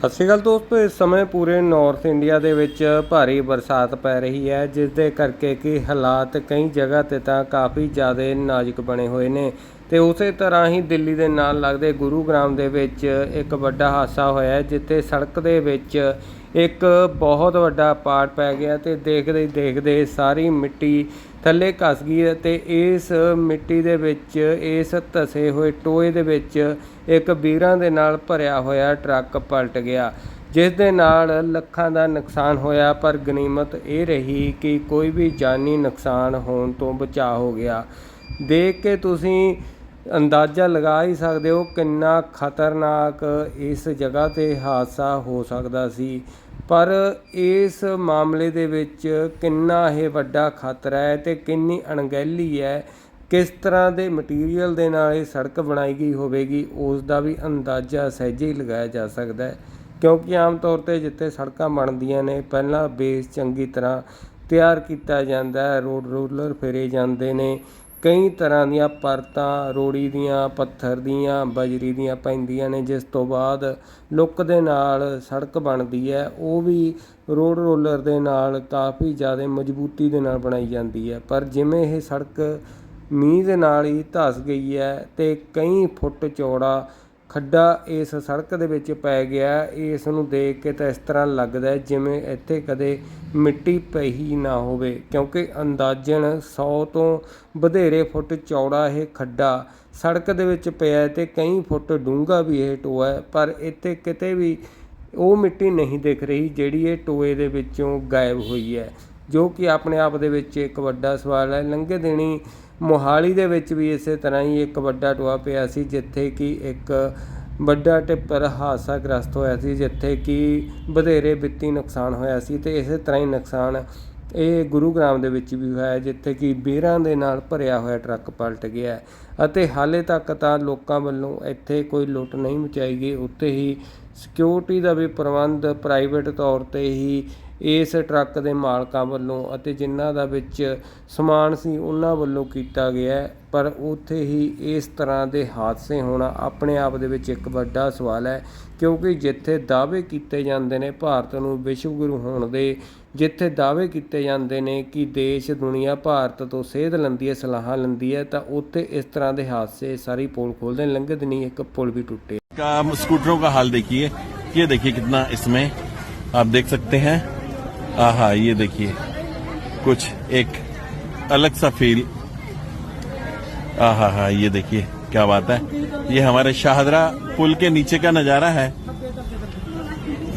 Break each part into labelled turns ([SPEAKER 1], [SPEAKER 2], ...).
[SPEAKER 1] ਸਤਿ ਸ਼੍ਰੀ ਅਕਾਲ ਦੋਸਤੋ, ਇਸ ਸਮੇਂ ਪੂਰੇ ਨਾਰਥ ਇੰਡੀਆ ਦੇ ਵਿੱਚ ਭਾਰੀ ਬਰਸਾਤ ਪੈ ਰਹੀ ਹੈ ਜਿਸ ਦੇ ਕਰਕੇ ਕਿ ਹਾਲਾਤ ਕਈ ਜਗ੍ਹਾ ਤੇ ਤਾਂ ਕਾਫੀ ਜ਼ਿਆਦਾ ਨਾਜ਼ੁਕ ਬਣੇ ਹੋਏ ਨੇ। ਤੇ ਉਸੇ ਤਰ੍ਹਾਂ ਹੀ ਦਿੱਲੀ ਦੇ ਨਾਲ ਲੱਗਦੇ ਗੁਰੂਗ੍ਰਾਮ ਦੇ ਵਿੱਚ ਇੱਕ ਵੱਡਾ ਹਾਦਸਾ ਹੋਇਆ ਜਿੱਥੇ ਸੜਕ ਦੇ ਵਿੱਚ ਇੱਕ ਬਹੁਤ ਵੱਡਾ ਪਾੜ ਪੈ ਗਿਆ ਤੇ ਦੇਖਦੇ ਹੀ ਦੇਖਦੇ ਸਾਰੀ ਮਿੱਟੀ ਥੱਲੇ ਘਸ ਗਈ ਅਤੇ ਇਸ ਮਿੱਟੀ ਦੇ ਵਿੱਚ, ਇਸ ਧਸੇ ਹੋਏ ਟੋਏ ਦੇ ਵਿੱਚ ਇੱਕ ਵੀਰਾਂ ਦੇ ਨਾਲ ਭਰਿਆ ਹੋਇਆ ਟਰੱਕ ਪਲਟ ਗਿਆ, ਜਿਸ ਦੇ ਨਾਲ ਲੱਖਾਂ ਦਾ ਨੁਕਸਾਨ ਹੋਇਆ, ਪਰ ਗਨੀਮਤ ਇਹ ਰਹੀ ਕਿ ਕੋਈ ਵੀ ਜਾਨੀ ਨੁਕਸਾਨ ਹੋਣ ਤੋਂ ਬਚਾ ਹੋ ਗਿਆ। ਦੇਖ ਕੇ ਤੁਸੀਂ ਅੰਦਾਜ਼ਾ ਲਗਾ ਹੀ ਸਕਦੇ ਹੋ ਕਿੰਨਾ ਖਤਰਨਾਕ ਇਸ ਜਗ੍ਹਾ ਤੇ ਹਾਦਸਾ ਹੋ ਸਕਦਾ ਸੀ। ਪਰ ਇਸ ਮਾਮਲੇ ਦੇ ਵਿੱਚ ਕਿੰਨਾ ਇਹ ਵੱਡਾ ਖਤਰਾ ਹੈ ਤੇ ਕਿੰਨੀ ਅਣਗਹਿਲੀ ਹੈ, ਕਿਸ ਤਰ੍ਹਾਂ ਦੇ ਮਟੀਰੀਅਲ ਦੇ ਨਾਲ ਇਹ ਸੜਕ ਬਣਾਈ ਗਈ ਹੋਵੇਗੀ ਉਸ ਦਾ ਵੀ ਅੰਦਾਜ਼ਾ ਸਹਿਜੇ ਹੀ ਲਗਾਇਆ ਜਾ ਸਕਦਾ ਹੈ। ਕਿਉਂਕਿ ਆਮ ਤੌਰ ਤੇ ਜਿੱਥੇ ਸੜਕਾਂ ਬਣਦੀਆਂ ਨੇ, ਪਹਿਲਾਂ ਬੇਸ ਚੰਗੀ ਤਰ੍ਹਾਂ ਤਿਆਰ ਕੀਤਾ ਜਾਂਦਾ ਹੈ, ਰੋਡ ਰੋਲਰ ਫੇਰੇ ਜਾਂਦੇ ਨੇ ਕਈ ਤਰ੍ਹਾਂ ਦੀਆਂ ਪਰਤਾਂ, ਰੋੜੀ ਦੀਆਂ, ਪੱਥਰ ਦੀਆਂ, ਬਜਰੀ ਦੀਆਂ ਪੈਂਦੀਆਂ ਨੇ, ਜਿਸ ਤੋਂ ਬਾਅਦ ਲੁੱਕ ਦੇ ਨਾਲ ਸੜਕ ਬਣਦੀ ਹੈ। ਉਹ ਵੀ ਰੋਡ ਰੋਲਰ ਦੇ ਨਾਲ ਕਾਫੀ ਜ਼ਿਆਦਾ ਮਜ਼ਬੂਤੀ ਦੇ ਨਾਲ ਬਣਾਈ ਜਾਂਦੀ ਹੈ। ਪਰ ਜਿਵੇਂ ਇਹ ਸੜਕ ਮੀਂਹ ਦੇ ਨਾਲ ਹੀ ਧਸ ਗਈ ਹੈ ਤੇ ਕਈ ਫੁੱਟ ਚੌੜਾ ਖੱਡਾ ਇਸ ਸੜਕ ਦੇ ਵਿੱਚ ਪੈ ਗਿਆ। ਇਸ ਨੂੰ ਦੇਖ ਕੇ ਤਾਂ ਇਸ ਤਰ੍ਹਾਂ ਲੱਗਦਾ ਜਿਵੇਂ ਇੱਥੇ ਕਦੇ ਮਿੱਟੀ ਪਈ ਨਾ ਹੋਵੇ, ਕਿਉਂਕਿ ਅੰਦਾਜ਼ਨ 100 ਤੋਂ ਵਧੇਰੇ ਫੁੱਟ ਚੌੜਾ ਇਹ ਖੱਡਾ ਸੜਕ ਦੇ ਵਿੱਚ ਪਿਆ ਹੈ ਤੇ ਕਈ ਫੁੱਟ ਡੂੰਘਾ ਵੀ ਇਹ ਟੋਆ ਹੈ, ਪਰ ਇੱਥੇ ਕਿਤੇ ਵੀ ਉਹ ਮਿੱਟੀ ਨਹੀਂ ਦਿਖ ਰਹੀ ਜਿਹੜੀ ਇਹ ਟੋਏ ਦੇ ਵਿੱਚੋਂ ਗਾਇਬ ਹੋਈ ਹੈ। ਜੋ ਕਿ ਆਪਣੇ ਆਪ ਦੇ ਵਿੱਚ ਇੱਕ ਵੱਡਾ ਸਵਾਲ ਹੈ। ਲੰਘੇ ਦਿਨੀ ਮੋਹਾਲੀ ਦੇ ਵਿੱਚ ਵੀ ਇਸੇ ਤਰ੍ਹਾਂ ਹੀ ਇੱਕ ਵੱਡਾ ਟੋਆ ਪਿਆ ਸੀ, ਜਿੱਥੇ ਕਿ ਇੱਕ ਵੱਡਾ ਟਿੱਪਰ ਹਾਦਸਾਗ੍ਰਸਤ ਹੋਇਆ ਸੀ, ਜਿੱਥੇ ਕਿ ਵਧੇਰੇ ਵਿੱਤੀ ਨੁਕਸਾਨ ਹੋਇਆ ਸੀ ਤੇ ਇਸੇ ਤਰ੍ਹਾਂ ਹੀ ਨੁਕਸਾਨ ਇਹ ਗੁਰੂਗ੍ਰਾਮ ਦੇ ਵਿੱਚ ਵੀ ਹੋਇਆ, ਜਿੱਥੇ ਕਿ ਬੇਰਾਂ ਦੇ ਨਾਲ ਭਰਿਆ ਹੋਇਆ ਟਰੱਕ ਪਲਟ ਗਿਆ ਅਤੇ ਹਾਲੇ ਤੱਕ ਤਾਂ ਲੋਕਾਂ ਵੱਲੋਂ ਇੱਥੇ ਕੋਈ ਲੁੱਟ ਨਹੀਂ ਮਚਾਈ ਗਈ। ਉੱਤੇ ਹੀ ਸਿਕਿਉਰਿਟੀ ਦਾ ਵੀ ਪ੍ਰਬੰਧ ਪ੍ਰਾਈਵੇਟ ਤੌਰ ਤੇ ਹੀ ਇਸ ਟਰੱਕ ਦੇ ਮਾਲਕਾਂ ਵੱਲੋਂ ਅਤੇ ਜਿਨ੍ਹਾਂ ਦਾ ਵਿੱਚ ਸਮਾਨ ਸੀ ਉਹਨਾਂ ਵੱਲੋਂ ਕੀਤਾ ਗਿਆ ਹੈ। ਪਰ ਉੱਥੇ ਹੀ ਇਸ ਤਰ੍ਹਾਂ ਦੇ ਹਾਦਸੇ ਹੋਣਾ ਆਪਣੇ ਆਪ ਦੇ ਵਿੱਚ ਇੱਕ ਵੱਡਾ ਸਵਾਲ ਹੈ ਕਿਉਂਕਿ ਜਿੱਥੇ ਦਾਅਵੇ ਕੀਤੇ ਜਾਂਦੇ ਨੇ ਭਾਰਤ ਨੂੰ ਵਿਸ਼ਵ ਗੁਰੂ ਹੋਣ ਦੇ ਜਿੱਥੇ ਦਾਅਵੇ ਕੀਤੇ ਜਾਂਦੇ ਨੇ ਕਿ ਦੇਸ਼ ਦੁਨੀਆ ਭਾਰਤ ਤੋਂ ਸੇਧ ਲੈਂਦੀ ਹੈ ਸਲਾਹਾਂ ਲੈਂਦੀ ਹੈ ਤਾਂ ਉੱਥੇ ਇਸ ਤਰ੍ਹਾਂ ਦੇ ਹਾਦਸੇ ਸਾਰੀ ਪੋਲ ਖੋਲਦੇ ਨੇ ਲੰਘੇ ਦਿਨੀ ਇੱਕ ਪੁਲ ਵੀ ਟੁੱਟੇ
[SPEAKER 2] का स्कूटरों का हाल देखिए ये देखिए कितना इसमें आप देख सकते हैं आहा, ये देखिए। कुछ एक अलग सा फील आहा, हा, ये देखिए, क्या बात है। ये हमारे शाहदरा पुल के नीचे का नज़ारा है।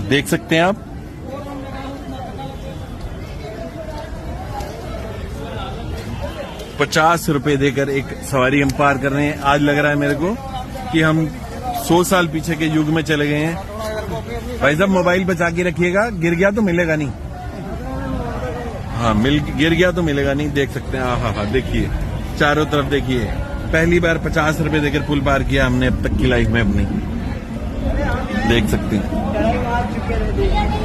[SPEAKER 2] देख सकते हैं आप? पचास रुपए देकर एक सवारी हम पार कर रहे हैं। आज लग रहा है मेरे को कि हम सौ साल पीछे के युग में चले गए हैं। भाई साहब, मोबाइल बचा के रखिएगा। गिर गया तो मिलेगा नहीं। हाँ मिल गिर गया तो मिलेगा, नहीं देख सकते हैं। हाँ हाँ देखिए, चारों तरफ़ देखिए। पहली बार पचास रुपए देकर पुल पार किया हमने अब तक की लाइफ में अपनी। देख सकते हैं।